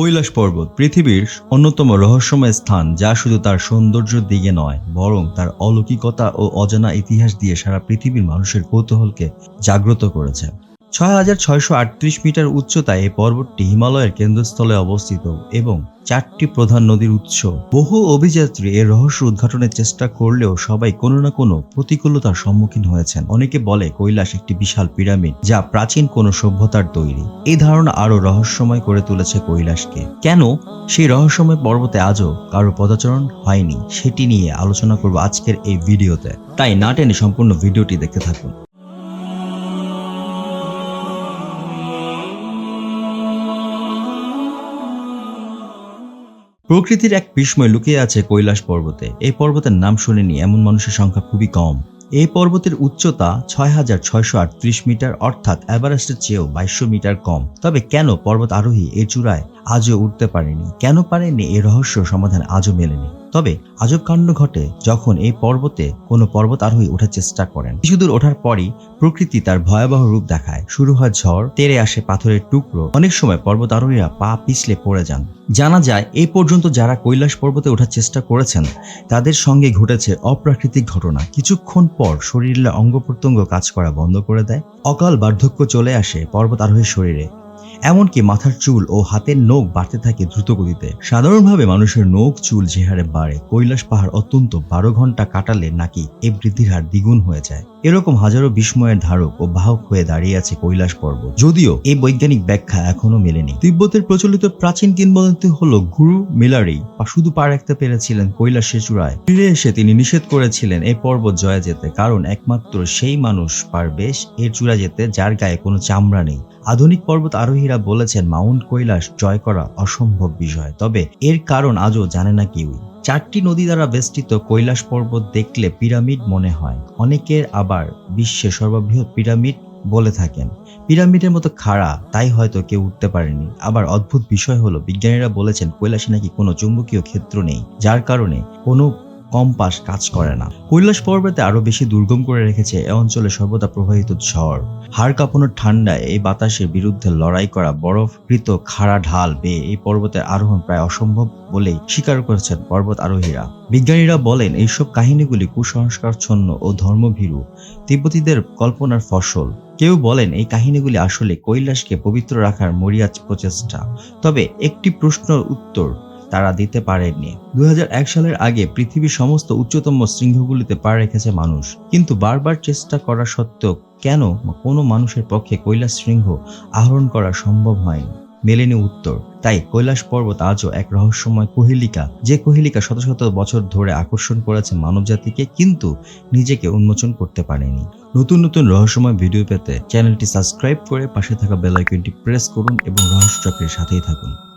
কৈলাস পর্বত পৃথিবীর অন্যতম রহস্যময় স্থান যা শুধু তার সৌন্দর্যের দিকে নয়, বরং তার অলৌকিকতা ও অজানা ইতিহাস দিয়ে সারা পৃথিবীর মানুষের কৌতূহলকে জাগ্রত করেছে। ছয় হাজার ছয়শো আটত্রিশ মিটার উচ্চতায় এই পর্বতটি হিমালয়ের কেন্দ্রস্থলে অবস্থিত এবং চারটি প্রধান নদীর উৎস। বহু অভিযাত্রী এর রহস্য উদ্ঘাটনের চেষ্টা করলেও সবাই কোনো না কোনো প্রতিকূলতার সম্মুখীন হয়েছেন। অনেকে বলে কৈলাস একটি বিশাল পিরামিড যা প্রাচীন কোনো সভ্যতার তৈরি। এই ধারণা আরও রহস্যময় করে তুলেছে কৈলাসকে। কেন সেই রহস্যময় পর্বতে আজও কারও পদাচরণ হয়নি, সেটি নিয়ে আলোচনা করব আজকের এই ভিডিওতে। তাই না টেনে সম্পূর্ণ ভিডিওটি দেখতে থাকুন। প্রকৃতির এক বিস্ময় লুকিয়ে আছে কৈলাস পর্বতে। এই পর্বতের নাম শুনেনি, এমন মানুষের সংখ্যা খুবই কম। এই পর্বতের উচ্চতা ছয় হাজার ছয়শো আটত্রিশ মিটার, অর্থাৎ এভারেস্টের চেয়েও বাইশশো মিটার কম। তবে কেন পর্বত আরোহী এই চূড়ায় আজও উঠতে পারেনি? কেন পারেনি? এ রহস্য সমাধান আজও মেলেনি। তবে আজব কাণ্ড ঘটে যখন এই পর্বতে কোনো পর্বত আরোহী ওঠার চেষ্টা করেন। কিছুদূর ওঠার পরই প্রকৃতি তার ভয়াবহ রূপ দেখায়। শুরু হয় ঝড়, তেরে আসে পাথরের টুকরো। অনেক সময় পর্বত আরোহীরা পা পিছলে পড়ে যান। জানা যায়, এই পর্যন্ত যারা কৈলাস পর্বতে ওঠার চেষ্টা করেছেন, তাদের সঙ্গে ঘটেছে অপ্রাকৃতিক ঘটনা। কিছুক্ষণ পর শরীরের অঙ্গ প্রত্যঙ্গ কাজ করা বন্ধ করে দেয়। অকাল বার্ধক্য চলে আসে পর্বত আরোহীর শরীরে। এমনকি মাথার চুল ও হাতের নখ বাড়তে থাকে দ্রুত গতিতে সাধারণভাবে মানুষের নখ, চুল যে হারে বাড়ে। কৈলাস পাহাড় অত্যন্ত বারো ঘণ্টা কাটালে নাকি এই বৃদ্ধির হার দ্বিগুণ হয়ে যায়। এরকম হাজারো বিস্ময়ের ধারক ও বাহক হয়ে দাঁড়িয়ে আছে কৈলাস পর্বত। যদিও এই বৈজ্ঞানিক ব্যাখ্যা এখনও মেলেনি। তিব্বতের প্রচলিত প্রাচীন কিংবদন্তি হলো গুরু মিলারি, বা শুধু পা রাখতে পেরেছিলেন কৈলাসের চূড়ায় ফিরে এসে তিনি নিষেধ করেছিলেন এই পর্বত জয়ে যেতে, কারণ একমাত্র সেই মানুষ পারবে এর চূড়া যেতে যার গায়ে কোনো চামড়া নেই। আধুনিক পর্বত আরোহীরা বলেছেন মাউন্ট কৈলাস জয় করা অসম্ভব বিষয় তবে এর কারণ আজও জানে না কেউই। চারটি নদী দ্বারা বেষ্টিত কৈলাস পর্বত দেখলে পিরামিড মনে হয়। অনেকের আবার বিশ্বের সর্ববৃহৎ পিরামিড বলে থাকেন। পিরামিডের মতো খাড়া, তাই হয়তো কেউ উঠতে পারেনি। আবার অদ্ভুত বিষয় হলো, বিজ্ঞানীরা বলেছেন কৈলাসে নাকি কোনো চুম্বকীয় ক্ষেত্র নেই, যার কারণে কোনো কম্পাস কাজ করে না। কৈলাস পর্বতে আরও বেশি দুর্গম করে রেখেছে এ অঞ্চলে সর্বদা প্রবাহিত ঝড়। হাড় কাঁপানোর ঠান্ডায় এই বাতাসের বিরুদ্ধে লড়াই করা বরফকৃত খাড়া ঢাল বেয়ে এই পর্বতের আরোহণ প্রায় অসম্ভব বলেই স্বীকার করেছেন পর্বত আরোহীরা। বিজ্ঞানীরা বলেন, এইসব কাহিনীগুলি কুসংস্কারচ্ছন্ন ও ধর্মভীরু, তিব্বতীদের কল্পনার ফসল। কেউ বলেন, এই কাহিনীগুলি আসলে কৈলাসকে পবিত্র রাখার মরিয়া প্রচেষ্টা। তবে একটি প্রশ্নের উত্তর তারা দিতে হাজার এক সালের আগে পৃথিবীর সমস্ত উচ্চতম শৃঙ্গগুলিতে পা রেখেছে মানুষ। কিন্তু বারবার চেষ্টা করা সত্ত্বেও কেন কোনো মানুষের পক্ষে কৈলাস শৃঙ্গ আহরণ করা সম্ভব হয়নি? মেলেনি উত্তর, তাই কৈলাস পর্বত আজও এক রহস্যময় কোহেলিকা, যে কোহেলিকা শত শত বছর ধরে আকর্ষণ করেছে মানবজাতিকে, কিন্তু নিজেকে উন্মোচন করতে পারেনি। নতুন নতুন রহস্যময় ভিডিও পেতে চ্যানেলটি সাবস্ক্রাইব করে পাশে থাকা বেল আইকনটি প্রেস করুন এবং রহস্য চক্রের সাথেই থাকুন।